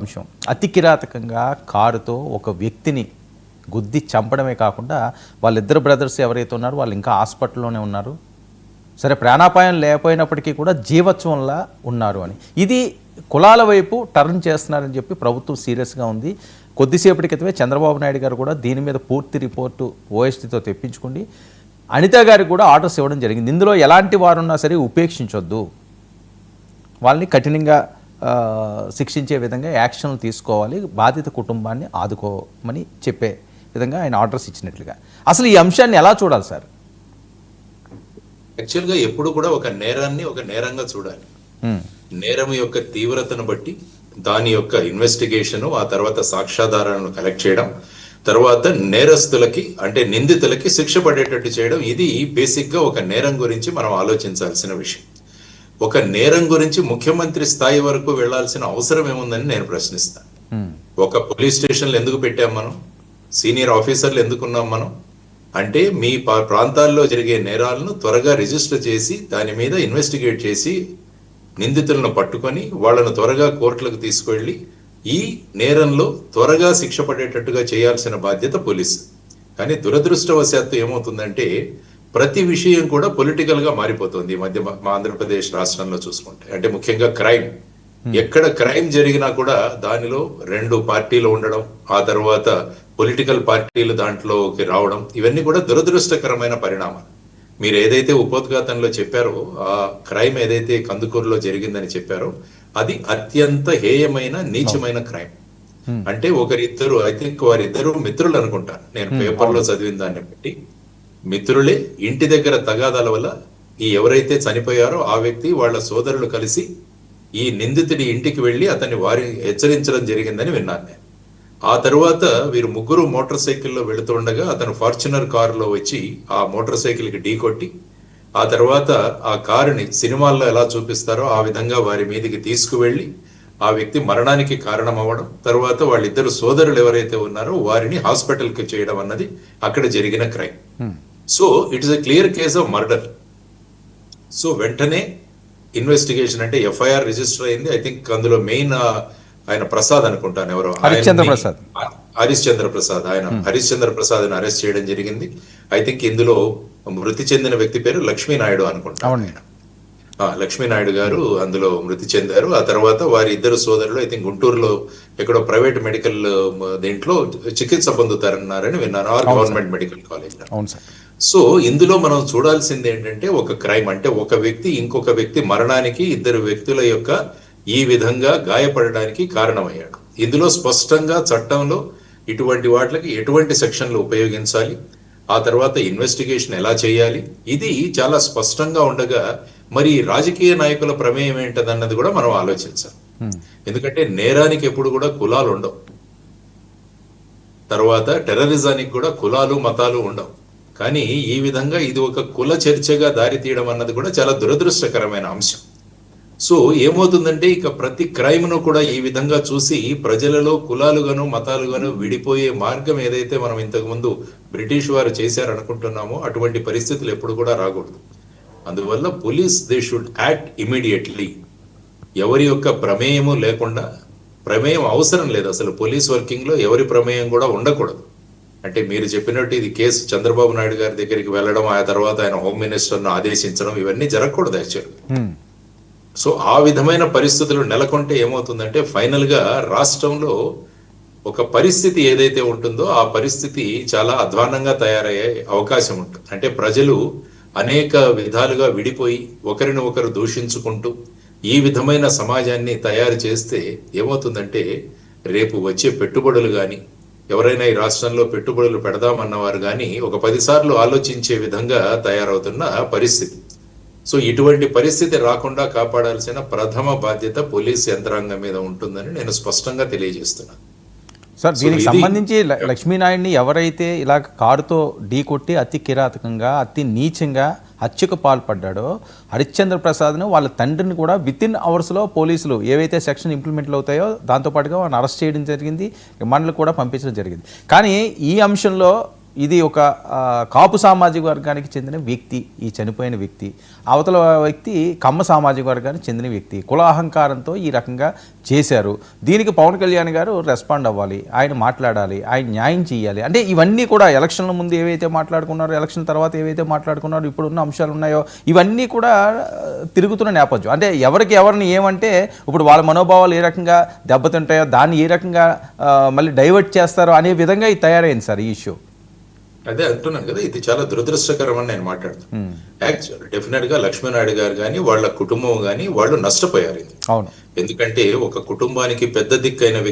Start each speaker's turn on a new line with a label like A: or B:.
A: అంశం అతి కిరాతకంగా కారుతో ఒక వ్యక్తిని గుద్ది చంపడమే కాకుండా వాళ్ళిద్దరు బ్రదర్స్ ఎవరైతే ఉన్నారో వాళ్ళు ఇంకా హాస్పిటల్లోనే ఉన్నారు. సరే ప్రాణాపాయం లేకపోయినప్పటికీ కూడా జీవత్వంలా ఉన్నారు అని. ఇది కులాల వైపు టర్న్ చేస్తున్నారని చెప్పి ప్రభుత్వం సీరియస్గా ఉంది. కొద్దిసేపటి క్రితమే చంద్రబాబు నాయుడు గారు కూడా దీని మీద పూర్తి రిపోర్టు ఓఎస్టీతో తెప్పించుకోండి. అనిత గారికి కూడా ఆర్డర్స్ ఇవ్వడం జరిగింది. ఇందులో ఎలాంటి వారున్నా సరే ఉపేక్షించొద్దు. వాళ్ళని కఠినంగా శిక్షించే విధంగా యాక్షన్లు తీసుకోవాలి బాధిత కుటుంబాన్ని ఆదుకోమని చెప్పే విధంగా ఆయన ఆర్డర్స్ ఇచ్చినట్లుగా. అసలు ఈ అంశాన్ని ఎలా చూడాలి సార్?
B: యాక్చువల్గా ఎప్పుడు కూడా ఒక నేరాన్ని ఒక నేరంగా చూడాలి. నేరం యొక్క తీవ్రతను బట్టి దాని యొక్క ఇన్వెస్టిగేషన్ ఆ తర్వాత సాక్ష్యాధారాలను కలెక్ట్ చేయడం తర్వాత నేరస్తులకి అంటే నిందితులకి శిక్ష పడేటట్టు చేయడం ఇది బేసిక్గా ఒక నేరం గురించి మనం ఆలోచించాల్సిన విషయం. ఒక నేరం గురించి ముఖ్యమంత్రి స్థాయి వరకు వెళ్ళాల్సిన అవసరం ఏముందని నేను ప్రశ్నిస్తాను. ఒక పోలీస్ స్టేషన్లు ఎందుకు పెట్టాం మనం? సీనియర్ ఆఫీసర్లు ఎందుకున్నాం మనం? అంటే మీ ప్రాంతాల్లో జరిగే నేరాలను త్వరగా రిజిస్టర్ చేసి దాని మీద ఇన్వెస్టిగేట్ చేసి నిందితులను పట్టుకొని వాళ్ళను త్వరగా కోర్టులకు తీసుకువెళ్ళి ఈ నేరంలో త్వరగా శిక్ష పడేటట్టుగా చేయాల్సిన బాధ్యత పోలీసు. కానీ దురదృష్టవశాత్తు ఏమవుతుందంటే ప్రతి విషయం కూడా పొలిటికల్గా మారిపోతుంది ఈ మధ్య మా మా ఆంధ్రప్రదేశ్ రాష్ట్రంలో చూసుకుంటే. అంటే ముఖ్యంగా క్రైమ్ ఎక్కడ క్రైమ్ జరిగినా కూడా దానిలో రెండు పార్టీలు ఉండడం ఆ తర్వాత పొలిటికల్ పార్టీలు దాంట్లోకి రావడం ఇవన్నీ కూడా దురదృష్టకరమైన పరిణామాలు. మీరు ఏదైతే ఉపోద్ఘాతంలో చెప్పారో ఆ క్రైమ్ ఏదైతే కందుకూరులో జరిగిందని చెప్పారో అది అత్యంత హేయమైన నీచమైన క్రైమ్ అంటే ఒకరిద్దరు ఐ థింక్ వారిద్దరు మిత్రులు అనుకుంటాను నేను పేపర్లో చదివిన దాన్ని బట్టి. మిత్రులే ఇంటి దగ్గర తగాదాల వల్ల ఈ ఎవరైతే చనిపోయారో ఆ వ్యక్తి వాళ్ళ సోదరులు కలిసి ఈ నిందితుడి ఇంటికి వెళ్ళి అతన్ని వారి హెచ్చరించడం జరిగిందని విన్నాను నేను. ఆ తర్వాత వీరు ముగ్గురు మోటార్ సైకిల్లో వెళుతుండగా అతను ఫార్చునర్ కారులో వచ్చి ఆ మోటార్ సైకిల్కి ఢీ ఢీకొట్టి ఆ తర్వాత ఆ కారుని సినిమాల్లో ఎలా చూపిస్తారో ఆ విధంగా వారి మీదికి తీసుకువెళ్ళి ఆ వ్యక్తి మరణానికి కారణం అవ్వడం తర్వాత వాళ్ళిద్దరు సోదరులు ఎవరైతే ఉన్నారో వారిని హాస్పిటల్కి చేయడం అన్నది అక్కడ జరిగిన crime. So it is a clear case of murder so వెంటనే ఇన్వెస్టిగేషన్ అంటే ఎఫ్ఐఆర్ రిజిస్టర్ అయింది. ఐ థింక్ అందులో మెయిన్ ఆయన ప్రసాద్ అనుకుంటాను ఎవరో.
A: హరిశ్చంద్ర ప్రసాద్.
B: హరిశ్చంద్ర ప్రసాద్ ఆయన హరిశ్చంద్ర ప్రసాద్ అరెస్ట్ చేయడం జరిగింది. ఐ థింక్ ఇందులో మృతి చెందిన వ్యక్తి పేరు లక్ష్మీనాయుడు అనుకుంటా.
A: అవునండి
B: ఆ, లక్ష్మీనాయుడు గారు అందులో మృతి చెందారు. ఆ తర్వాత వారి ఇద్దరు సోదరులు ఐ థింక్ గుంటూరులో ఎక్కడో ప్రైవేట్ మెడికల్ దీంట్లో చికిత్స పొందుతారన్నారని విన్నాను. ఆర్ గవర్నమెంట్ మెడికల్ కాలేజ్
A: అవును సార్.
B: సో ఇందులో మనం చూడాల్సింది ఏంటంటే ఒక క్రైమ్ అంటే ఒక వ్యక్తి ఇంకొక వ్యక్తి మరణానికి ఇద్దరు వ్యక్తుల యొక్క ఈ విధంగా గాయపడడానికి కారణమయ్యాడు. ఇందులో స్పష్టంగా చట్టంలో ఇటువంటి వాటికి ఎటువంటి సెక్షన్లు ఉపయోగించాలి ఆ తర్వాత ఇన్వెస్టిగేషన్ ఎలా చేయాలి ఇది చాలా స్పష్టంగా ఉండగా మరి రాజకీయ నాయకుల ప్రమేయం ఏంటదన్నది కూడా మనం ఆలోచించాలి. ఎందుకంటే నేరానికి ఎప్పుడు కూడా కులాలు ఉండవు. తర్వాత టెర్రరిజానికి కూడా కులాలు మతాలు ఉండవు. కానీ ఈ విధంగా ఇది ఒక కుల చర్చగా దారితీయడం అన్నది కూడా చాలా దురదృష్టకరమైన అంశం. సో ఏమవుతుందంటే ఇక ప్రతి క్రైమ్ను కూడా ఈ విధంగా చూసి ప్రజలలో కులాలుగాను మతాలుగాను విడిపోయే మార్గం ఏదైతే మనం ఇంతకుముందు బ్రిటిష్ వారు చేశారనుకుంటున్నామో అటువంటి పరిస్థితులు ఎప్పుడు కూడా రాకూడదు. అందువల్ల police they should act immediately. ఎవరి యొక్క ప్రమేయము లేకుండా ప్రమేయం అవసరం లేదు. అసలు పోలీస్ వర్కింగ్లో ఎవరి ప్రమేయం కూడా ఉండకూడదు. అంటే మీరు చెప్పినట్టు ఇది కేసు చంద్రబాబు నాయుడు గారి దగ్గరికి వెళ్ళడం ఆ తర్వాత ఆయన హోమ్ మినిస్టర్ను ఆదేశించడం ఇవన్నీ జరగకూడదు యాక్చువల్
A: ఉమ్,
B: సో ఆ విధమైన పరిస్థితులు నెలకొంటే ఏమవుతుందంటే ఫైనల్గా రాష్ట్రంలో ఒక పరిస్థితి ఏదైతే ఉంటుందో ఆ పరిస్థితి చాలా అధ్వానంగా తయారయ్యే అవకాశం ఉంటుంది. అంటే ప్రజలు అనేక విధాలుగా విడిపోయి ఒకరిని ఒకరు దూషించుకుంటూ ఈ విధమైన సమాజాన్ని తయారు చేస్తే ఏమవుతుందంటే రేపు వచ్చే పెట్టుబడులు కానీ ఎవరైనా ఈ రాష్ట్రంలో పెట్టుబడులు పెడదామన్నవారు కానీ ఒక పదిసార్లు ఆలోచించే విధంగా తయారవుతున్న పరిస్థితి. సో ఇటువంటి పరిస్థితి రాకుండా కాపాడాల్సిన ప్రథమ బాధ్యత పోలీస్ యంత్రాంగం మీద ఉంటుందని నేను స్పష్టంగా తెలియజేస్తున్నాను
A: సార్ దీనికి సంబంధించి ల- లక్ష్మీనాయుడిని ఎవరైతే ఇలా కారుతో ఢీకొట్టి అతి కిరాతకంగా అతి నీచంగా హత్యకు పాల్పడ్డాడో హరిశ్చంద్ర ప్రసాద్ను వాళ్ళ తండ్రిని కూడా విత్ ఇన్ అవర్స్లో పోలీసులు ఏవైతే సెక్షన్ ఇంప్లిమెంట్లు అవుతాయో దాంతోపాటుగా వాళ్ళని అరెస్ట్ చేయడం జరిగింది రిమాండ్లు కూడా పంపించడం జరిగింది. కానీ ఈ అంశంలో ఇది ఒక కాపు సామాజిక వర్గానికి చెందిన వ్యక్తి ఈ చనిపోయిన వ్యక్తి. అవతల వ్యక్తి కమ్మ సామాజిక వర్గానికి చెందిన వ్యక్తి. కుల అహంకారంతో ఈ రకంగా చేశారు. దీనికి పవన్ కళ్యాణ్ గారు రెస్పాండ్ అవ్వాలి. ఆయన మాట్లాడాలి. ఆయన న్యాయం చేయాలి అంటే ఇవన్నీ కూడా ఎలక్షన్ల ముందు ఏవైతే మాట్లాడుకున్నారో ఎలక్షన్ తర్వాత ఏవైతే మాట్లాడుకున్నారో ఇప్పుడున్న అంశాలు ఉన్నాయో ఇవన్నీ కూడా తిరుగుతున్న నేపథ్యం. అంటే ఎవరికి ఎవరిని ఏమంటే ఇప్పుడు వాళ్ళ మనోభావాలు ఏ రకంగా దెబ్బతింటాయో దాన్ని ఏ రకంగా మళ్ళీ డైవర్ట్ చేస్తారో అనే విధంగా ఇది తయారైంది సార్ ఈ ఇష్యూ.
B: అదే అంటున్నాను కదా ఇది చాలా దురదృష్టకరం అని నేను మాట్లాడుతాను యాక్చువల్ డెఫినెట్గా లక్ష్మీనాయుడు గారు కానీ వాళ్ళ కుటుంబం కానీ వాళ్ళు నష్టపోయారు ఎందుకంటే ఒక కుటుంబానికి పెద్ద దిక్కైన వ్యక్తి